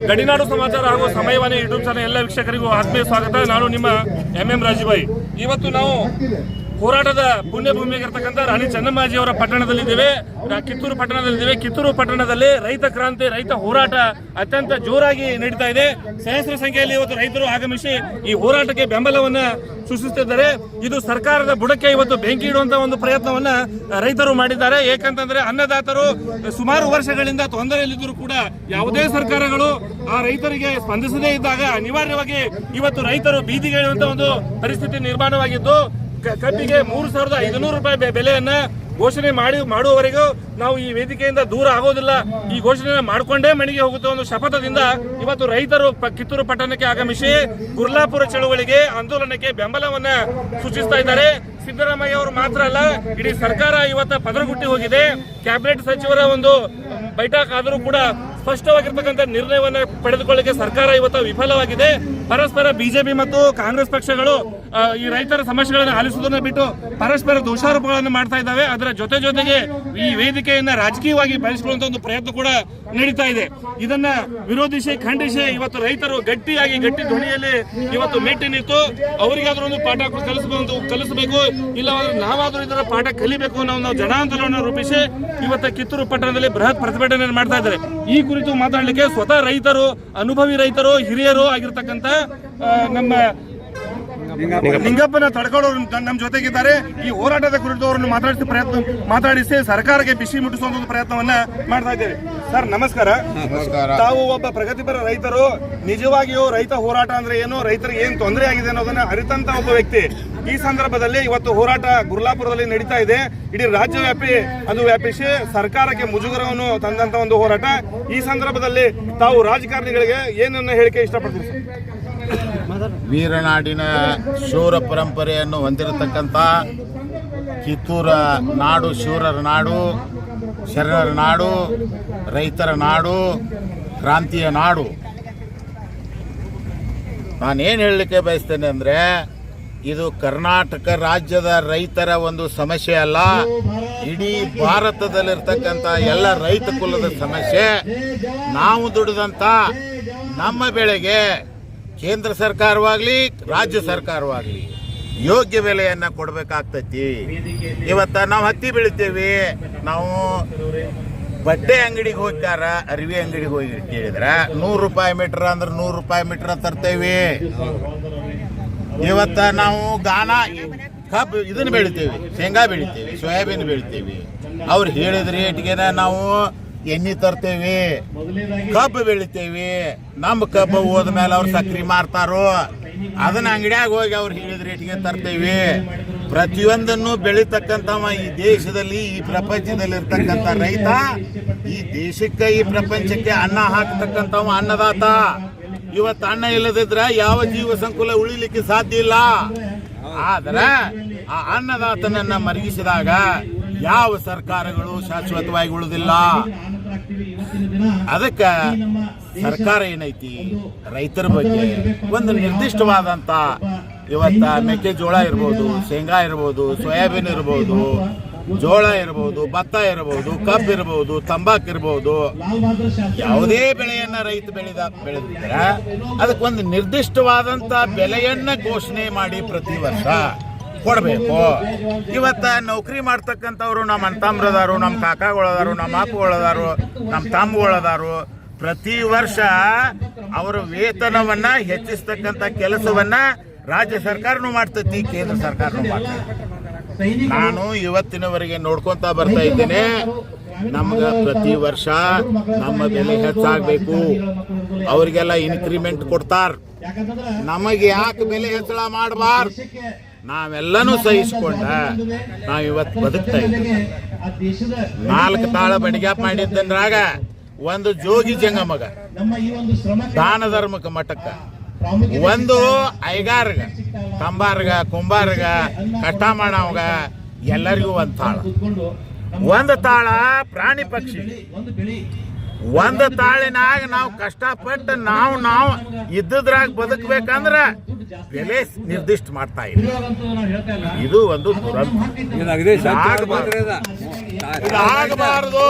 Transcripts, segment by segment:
ಗಡಿನಾಡು ಸಮಾಚಾರ ಹಾಗೂ ಸಮಯವಾಣಿ YouTube channel ಎಲ್ಲ ವೀಕ್ಷಕರಿಗೂ ಆತ್ಮೀಯ ಸ್ವಾಗತ. ನಾನು ನಿಮ್ಮ ಎಂ ಎಂ ರಾಜೀಭಾಯಿ ಇವತ್ತು ನಾವು ಹೋರಾಟದ ಪುಣ್ಯಭೂಮಿಯಾಗಿರ್ತಕ್ಕಂಥ ರಾಣಿ ಚೆನ್ನಮ್ಮಾಜಿ ಅವರ ಪಟ್ಟಣದಲ್ಲಿದ್ದೇವೆ. ಕಿತ್ತೂರು ಪಟ್ಟಣದಲ್ಲಿದ್ದೇವೆ. ಕಿತ್ತೂರು ಪಟ್ಟಣದಲ್ಲಿ ರೈತ ಕ್ರಾಂತಿ, ರೈತ ಹೋರಾಟ ಅತ್ಯಂತ ಜೋರಾಗಿ ನಡೀತಾ ಇದೆ. ಸಹಸ್ರ ಸಂಖ್ಯೆಯಲ್ಲಿ ಇವತ್ತು ರೈತರು ಆಗಮಿಸಿ ಈ ಹೋರಾಟಕ್ಕೆ ಬೆಂಬಲವನ್ನ ಸೂಚಿಸುತ್ತಿದ್ದಾರೆ ಇದು ಸರ್ಕಾರದ ಬುಡಕ್ಕೆ ಇವತ್ತು ಬೆಂಕಿ ಇಡುವಂತ ಒಂದು ಪ್ರಯತ್ನವನ್ನ ರೈತರು ಮಾಡಿದ್ದಾರೆ. ಏಕಂತಂದ್ರೆ ಅನ್ನದಾತರು ಸುಮಾರು ವರ್ಷಗಳಿಂದ ತೊಂದರೆಯಲ್ಲಿದ್ದರೂ ಕೂಡ ಯಾವುದೇ ಸರ್ಕಾರಗಳು ಆ ರೈತರಿಗೆ ಸ್ಪಂದಿಸದೇ ಇದ್ದಾಗ ಅನಿವಾರ್ಯವಾಗಿ ಇವತ್ತು ರೈತರು ಬೀದಿಗೆ ಒಂದು ಪರಿಸ್ಥಿತಿ ನಿರ್ಮಾಣವಾಗಿದ್ದು ಕಬ್ಬಿಗೆ ಮೂರು ಸಾವಿರದ ಐದುನೂರು ರೂಪಾಯಿ ಬೆಲೆಯನ್ನ ಘೋಷಣೆ ಮಾಡಿ ಮಾಡುವವರೆಗೂ ನಾವು ಈ ವೇದಿಕೆಯಿಂದ ದೂರ ಆಗೋದಿಲ್ಲ. ಈ ಘೋಷಣೆ ಮಾಡಿಕೊಂಡೇ ಮನೆಗೆ ಹೋಗುತ್ತೆ ಒಂದು ಶಪಥದಿಂದ ಇವತ್ತು ರೈತರು ಕಿತ್ತೂರು ಪಟ್ಟಣಕ್ಕೆ ಆಗಮಿಸಿ ಗುರ್ಲಾಪುರ ಚಳುವಳಿಗೆ ಆಂದೋಲನಕ್ಕೆ ಬೆಂಬಲವನ್ನ ಸೂಚಿಸ್ತಾ ಇದ್ದಾರೆ. ಸಿದ್ದರಾಮಯ್ಯ ಅವರು ಮಾತ್ರ ಅಲ್ಲ, ಇಡೀ ಸರ್ಕಾರ ಇವತ್ತ ಪದರಗುಟ್ಟಿ ಹೋಗಿದೆ. ಕ್ಯಾಬಿನೆಟ್ ಸಚಿವರ ಒಂದು ಬೈಠಕ್ ಆದರೂ ಕೂಡ ಸ್ಪಷ್ಟವಾಗಿರ್ತಕ್ಕಂಥ ನಿರ್ಣಯವನ್ನ ಪಡೆದುಕೊಳ್ಳಕ್ಕೆ ಸರ್ಕಾರ ಇವತ್ತು ವಿಫಲವಾಗಿದೆ. ಪರಸ್ಪರ ಬಿಜೆಪಿ ಮತ್ತು ಕಾಂಗ್ರೆಸ್ ಪಕ್ಷಗಳು ಈ ರೈತರ ಸಮಸ್ಯೆಗಳನ್ನು ಆಲಿಸುವುದನ್ನು ಬಿಟ್ಟು ಪರಸ್ಪರ ದೋಷಾರೋಪಗಳನ್ನು ಮಾಡ್ತಾ ಇದ್ದಾವೆ. ಅದರ ಜೊತೆ ಜೊತೆಗೆ ಈ ವೇದಿಕೆಯನ್ನ ರಾಜಕೀಯವಾಗಿ ಬಳಸಿಕೊಳ್ಳುವಂತ ಒಂದು ಪ್ರಯತ್ನ ಕೂಡ ನಡೀತಾ ಇದೆ. ಇದನ್ನ ವಿರೋಧಿಸಿ ಖಂಡಿಸಿ ಇವತ್ತು ರೈತರು ಗಟ್ಟಿಯಾಗಿ ಗಟ್ಟಿ ಧ್ವನಿಯಲ್ಲಿ ಇವತ್ತು ಮೆಟ್ಟಿ ನಿಂತು ಅವರಿಗಾದ್ರೂ ಒಂದು ಪಾಠ ಕಲಿಸಬಹುದು ಕಲಿಸಬೇಕು. ಇಲ್ಲವಾದ್ರೆ ನಾವಾದ್ರೂ ಇದರ ಪಾಠ ಕಲಿಬೇಕು ಅನ್ನೋ ನಾವು ಜನಾಂದೋಲನ ರೂಪಿಸಿ ಇವತ್ತು ಕಿತ್ತೂರು ಪಟ್ಟಣದಲ್ಲಿ ಬೃಹತ್ ಪ್ರತಿಭಟನೆ ಮಾಡ್ತಾ ಇದ್ದಾರೆ. ಈ ಕುರಿತು ಮಾತಾಡಲಿಕ್ಕೆ ಸ್ವತಃ ರೈತರು ಅನುಭವಿ ರೈತರು ಹಿರಿಯರು ಆಗಿರ್ತಕ್ಕಂಥ ನಮ್ಮ ನಿಂಗಪ್ಪನ ತಡ್ಕೊಳ್ಳೋರು ನಮ್ಮ ಜೊತೆಗಿದ್ದಾರೆ. ಈ ಹೋರಾಟದ ಕುರಿತು ಅವರನ್ನು ಮಾತಾಡಿಸಿ ಪ್ರಯತ್ನ ಮಾತಾಡಿಸಿ ಸರ್ಕಾರಕ್ಕೆ ಬಿಸಿ ಮುಟ್ಟಿಸುವಂತ ಒಂದು ಪ್ರಯತ್ನವನ್ನ ಮಾಡ್ತಾ ಇದ್ದೇವೆ. ಸರ್ ನಮಸ್ಕಾರ. ನಮಸ್ಕಾರ. ತಾವು ಒಬ್ಬ ಪ್ರಗತಿಪರ ರೈತರು. ನಿಜವಾಗಿಯೂ ರೈತ ಹೋರಾಟ ಅಂದ್ರೆ ಏನು? ರೈತರಿಗೆ ಏನ್ ತೊಂದರೆ ಆಗಿದೆ ಅನ್ನೋದನ್ನ ಅರಿತಂತ ಒಬ್ಬ ವ್ಯಕ್ತಿ. ಈ ಸಂದರ್ಭದಲ್ಲಿ ಇವತ್ತು ಹೋರಾಟ ಗುರ್ಲಾಪುರದಲ್ಲಿ ನಡೀತಾ ಇದೆ. ಇಡೀ ರಾಜ್ಯವ್ಯಾಪಿ ಅದು ವ್ಯಾಪಿಸಿ ಸರ್ಕಾರಕ್ಕೆ ಮುಜುಗರವನ್ನು ತಂದಂತ ಒಂದು ಹೋರಾಟ. ಈ ಸಂದರ್ಭದಲ್ಲಿ ತಾವು ರಾಜಕಾರಣಿಗಳಿಗೆ ಏನನ್ನ ಹೇಳಿಕೆ ಇಷ್ಟಪಡ್ತೀವಿ? ವೀರನಾಡಿನ ಶೂರ ಪರಂಪರೆಯನ್ನು ಹೊಂದಿರತಕ್ಕಂಥ ಕಿತ್ತೂರ ನಾಡು ಶೂರರ ನಾಡು ಶರಣರ ನಾಡು, ರೈತರ ನಾಡು, ಕ್ರಾಂತಿಯ ನಾಡು. ನಾನೇನು ಹೇಳಲಿಕ್ಕೆ ಬಯಸ್ತೇನೆ ಅಂದರೆ, ಇದು ಕರ್ನಾಟಕ ರಾಜ್ಯದ ರೈತರ ಒಂದು ಸಮಸ್ಯೆ ಅಲ್ಲ, ಇಡೀ ಭಾರತದಲ್ಲಿರ್ತಕ್ಕಂಥ ಎಲ್ಲ ರೈತ ಕುಲದ ಸಮಸ್ಯೆ. ನಾವು ದುಡಿದಂಥ ನಮ್ಮ ಬೆಳೆಗೆ ಕೇಂದ್ರ ಸರ್ಕಾರವಾಗಲಿ, ರಾಜ್ಯ ಸರ್ಕಾರವಾಗಲಿ. ಯೋಗ್ಯ ಬೆಲೆಯನ್ನು ಕೊಡಬೇಕಾಗ್ತೈತಿ. ಇವತ್ತು ನಾವು ಹತ್ತಿ ಬೆಳಿತೇವೆ. ನಾವು ಬಟ್ಟೆ ಅಂಗಡಿಗೆ ಹೋಗ್ತಾರ, ಅರಿವಿ ಅಂಗಡಿಗೆ ಹೋಗಿ ಕೇಳಿದ್ರೆ, ನೂರು ರೂಪಾಯಿ ಮೀಟ್ರ್ ಅಂದ್ರೆ ನೂರು ರೂಪಾಯಿ ಮೀಟ್ರ್ ತರ್ತೇವಿ. ಇವತ್ತ ನಾವು ಗಾನ ಕಬ್ಬು ಇದನ್ನ ಬೆಳಿತೇವೆ, ಶೇಂಗಾ ಬೆಳಿತೇವೆ, ಸೋಯಾಬೀನ್ ಬೆಳಿತೇವಿ. ಅವ್ರು ಹೇಳಿದ ರೇಟ್ಗೆನ ನಾವು ಎಣ್ಣೆ ತರ್ತೇವೆ. ಕಬ್ಬು ಬೆಳಿತೇವಿ. ನಮ್ಮ ಕಬ್ಬು ಹೋದ್ಮೇಲೆ ಅವ್ರು ಸಕ್ರಿ ಮಾರ್ತಾರೋ ಅದನ್ನ ಅಂಗಡಿಯಾಗ ಹೋಗಿ ಅವ್ರು ಹೇಳಿದ ರೇಟ್ಗೆ ತರ್ತೇವೆ. ಪ್ರತಿಯೊಂದನ್ನು ಬೆಳಿತಕ್ಕಂಥವ ಈ ದೇಶದಲ್ಲಿ, ಈ ಪ್ರಪಂಚದಲ್ಲಿ ಇರ್ತಕ್ಕಂಥ ರೈತ, ಈ ದೇಶಕ್ಕೆ, ಈ ಪ್ರಪಂಚಕ್ಕೆ ಅನ್ನ ಹಾಕ್ತಕ್ಕಂಥವ ಅನ್ನದಾತ. ಇವತ್ತು ಅನ್ನ ಇಲ್ಲದಿದ್ರೆ ಯಾವ ಜೀವ ಸಂಕುಲ ಉಳಿಲಿಕ್ಕೆ ಸಾಧ್ಯ ಇಲ್ಲ. ಆದ್ರೆ ಆ ಅನ್ನದಾತನನ್ನ ಮರಗಿಸಿದಾಗ ಯಾವ ಸರ್ಕಾರಗಳು ಶಾಶ್ವತವಾಗಿ ಉಳಿದಿಲ್ಲ. ಅದಕ್ಕೆ ಸರ್ಕಾರ ಏನೈತಿ? ರೈತರ ಬಗ್ಗೆ ಒಂದು ನಿರ್ದಿಷ್ಟವಾದಂತ ಇವತ್ತ ಮೆಕ್ಕೆಜೋಳ ಇರ್ಬೋದು, ಶೇಂಗಾ ಇರ್ಬೋದು, ಸೋಯಾಬೀನ್ ಇರ್ಬೋದು, ಜೋಳ ಇರ್ಬೋದು, ಭತ್ತ ಇರ್ಬೋದು, ಕಬ್ಬು ಇರ್ಬೋದು, ತಂಬಾಕ್ ಇರ್ಬೋದು, ಯಾವುದೇ ಬೆಳೆಯನ್ನ ರೈತ ಬೆಳೆದ ಬೆಳೆದಿದ್ರೆ ಅದಕ್ಕೊಂದು ನಿರ್ದಿಷ್ಟವಾದಂತ ಬೆಲೆಯನ್ನ ಘೋಷಣೆ ಮಾಡಿ ಪ್ರತಿ ವರ್ಷ. ಕೊಡಬೇಕು. ಇವತ್ತ ನೌಕರಿ ಮಾಡ್ತಕ್ಕಂಥವ್ರು ನಮ್ಮ ಅಂತಮ್ರದಾರು ನಮ್ಮ ಕಾಕಾಗಳದಾರು, ನಮ್ಮ ಅಪ್ಪಗಳದಾರು, ನಮ್ಮ ತಮ್ಮಗಳದಾರು ಪ್ರತಿ ವರ್ಷ ಅವರ ವೇತನವನ್ನ ಹೆಚ್ಚಿಸ್ತಕ್ಕಂಥ ಕೆಲಸವನ್ನ ರಾಜ್ಯ ಸರ್ಕಾರನು ಮಾಡ್ತೈತಿ, ಕೇಂದ್ರ ಸರ್ಕಾರನು ಮಾಡ್ತೈತಿ. ನಾನು ಇವತ್ತಿನವರೆಗೆ ನೋಡ್ಕೊಂತ ಬರ್ತಾ ಇದ್ದೇನೆ. ನಮ್ಗ ಪ್ರತಿ ವರ್ಷ ನಮ್ಮ ಬೆಲೆ ಹೆಚ್ಚಾಗಬೇಕು. ಅವರಿಗೆಲ್ಲ ಇನ್ಕ್ರಿಮೆಂಟ್ ಕೊಡ್ತಾರ. ನಮಗೆ ಯಾಕೆ ಬೆಲೆ ಹೆಚ್ಚಳ ಮಾಡಬಾರ್ದು? ನಾವೆಲ್ಲನೂ ಸಹಿಸಿಕೊಂಡ ನಾವು ಇವತ್ತು ಬದುಕ್ತಾ ಇದ್ದೀವಿ ನಾಲ್ಕು ತಾಳ ಬಡಿಗ್ಯಾಪ್ ಮಾಡಿದ್ದಂದ್ರಾಗ ಒಂದು ಜೋಗಿ ಜಂಗಮಗ ದಾನ ಧರ್ಮಕ ಮಠಕ್ಕ. ಒಂದು ಐಗಾರ್ಗ ಕಂಬಾರ್ಗ ಕುಂಬಾರ್ಗ ಕಷ್ಟ ಮಾಡವಾಗ ಎಲ್ಲರಿಗೂ ಒಂದು ತಾಳ. ಒಂದು ತಾಳ ಪ್ರಾಣಿ ಪಕ್ಷಿ. ಒಂದು ತಾಳಿನಾಗ ನಾವು ಕಷ್ಟಪಟ್ಟು ನಾವು ನಾವು ಇದ್ದದ್ರಾಗ ಬದುಕಬೇಕಂದ್ರ ಬೆಲೆ ನಿರ್ದಿಷ್ಟ ಮಾಡ್ತಾ ಇಲ್ಲ. ಇದು ಒಂದು ಆಗ್ಬಾರ್ದು.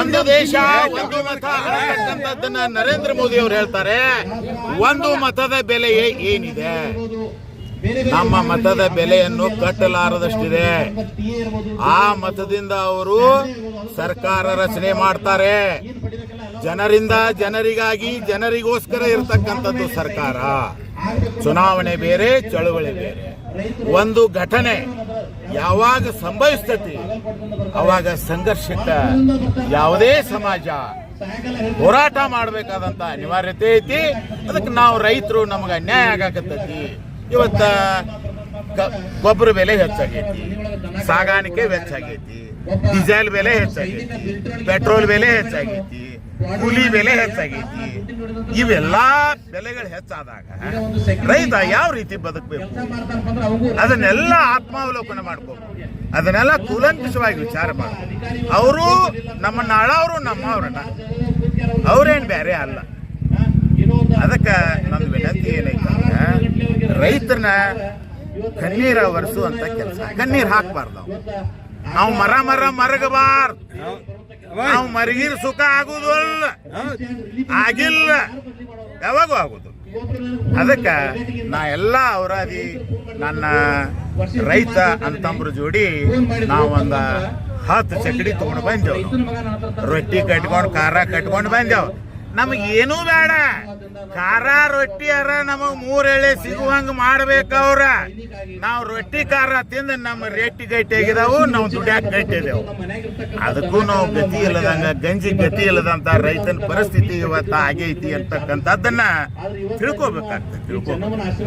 ಒಂದು ದೇಶ ಒಂದು ಮತ ಅನ್ನತಕ್ಕಂಥದ್ದನ್ನ ನರೇಂದ್ರ ಮೋದಿ ಅವರು ಹೇಳ್ತಾರೆ. ಒಂದು ಮತದ ಬೆಲೆ ಏನಿದೆ? ನಮ್ಮ ಮತದ ಬೆಲೆಯನ್ನು ಕಟ್ಟಲಾರದಷ್ಟಿದೆ. ಆ ಮತದಿಂದ ಅವರು ಸರ್ಕಾರ ರಚನೆ ಮಾಡ್ತಾರೆ. ಜನರಿಂದ ಜನರಿಗಾಗಿ ಜನರಿಗೋಸ್ಕರ ಇರತಕ್ಕಂಥದ್ದು ಸರ್ಕಾರ. ಚುನಾವಣೆ ಬೇರೆ, ಚಳುವಳಿ ಬೇರೆ. ಒಂದು ಘಟನೆ ಯಾವಾಗ ಸಂಭವಿಸ್ತತಿ, ಅವಾಗ ಸಂಘರ್ಷಕ್ಕೆ ಯಾವುದೇ ಸಮಾಜ ಹೋರಾಟ ಮಾಡಬೇಕಾದಂತ ಅನಿವಾರ್ಯತೆ ಐತಿ. ಅದಕ್ಕೆ ನಾವು ರೈತರು ನಮಗೆ ಅನ್ಯಾಯ ಆಗಾಕತ್ತೈತಿ. ಇವತ್ತ ಗೊಬ್ಬರ ಬೆಲೆ ಹೆಚ್ಚಾಗೈತಿ. ಸಾಗಾಣಿಕೆ ಹೆಚ್ಚಾಗೈತಿ. ಡೀಸೆಲ್ ಬೆಲೆ ಹೆಚ್ಚಾಗೈತಿ. ಪೆಟ್ರೋಲ್ ಬೆಲೆ ಹೆಚ್ಚಾಗೈತಿ. ಕೂಲಿ ಬೆಲೆ ಹೆಚ್ಚಾಗೈತಿ. ಇವೆಲ್ಲ ಬೆಲೆಗಳು ಹೆಚ್ಚಾದಾಗ ರೈತ ಯಾವ ರೀತಿ ಬದುಕಬೇಕು? ಅದನ್ನೆಲ್ಲ ಆತ್ಮಾವಲೋಕನ ಮಾಡ್ಕೋಬೇಕು. ಅದನ್ನೆಲ್ಲ ಕೂಲಂಕುಷವಾಗಿ ವಿಚಾರ ಮಾಡಬೇಕು ಅವರು ನಮ್ಮ ನಾಳವರು ನಮ್ಮವ್ರನ್ನ. ಅವ್ರೇನ್ ಬೇರೆ ಅಲ್ಲ. ಅದಕ್ಕೆ ನನ್ನ ವಿನಂತಿ ಏನೈತೆ ರೈತರನ್ನ ಕಣ್ಣೀರ ಅಂತ ಕೆಲಸ. ಕಣ್ಣೀರು ಹಾಕ್ಬಾರ್ದು ನಾವು ಮರ ಮರ ಮರಗಬಾರ್ದು. ನಾವು ಮರಗಿರ್ ಸುಖ ಆಗುದಲ್ಲ ಆಗಿಲ್ಲ. ಯಾವಾಗೂ ಆಗುದು ಅದಕ್ಕೆ ನಾ ಎಲ್ಲ ಅವರಾದಿ ನನ್ನ ರೈತ ಅಂತಂಬ್ರ ಜೋಡಿ ನಾವು ಒಂದ ಹತ್ತು ಚಕಡಿ ತಗೊಂಡು ಬಂದೆವು. ರೊಟ್ಟಿ ಕಟ್ಕೊಂಡು, ಖಾರ ಕಟ್ಕೊಂಡು ಬಂದೆವು. ನಮಗೆ ಏನೂ ಬೇಡ. ಖಾರ, ರೊಟ್ಟಿ ಅರ ನಮಗ್ ಮೂರ್ ಎಳೆ ಸಿಗುವಂಗ ಮಾಡ್ಬೇಕ ಅವ್ರ ನಾವು ರೊಟ್ಟಿ ಖಾರ ತಿಂದು ನಮ್ಮ ರೆಟ್ಟಿ ಗಟ್ಟಿ ಆಗಿದಾವು, ನಾವು ದುಡ್ಯಾಕ ಗಟ್ಟಿದೇವು ಅದಕ್ಕೂ ನಾವು ಗತಿ ಇಲ್ಲದಂಗ, ಗಂಜಿ ಗತಿ ಇಲ್ಲದಂತ ರೈತನ ಪರಿಸ್ಥಿತಿ ಇವತ್ತ ಆಗೈತಿ ಅಂತಕ್ಕಂಥದ್ದನ್ನ ತಿಳ್ಕೊಬೇಕಾಗ್ತದೆ, ತಿಳ್ಕೊಬೇಕು.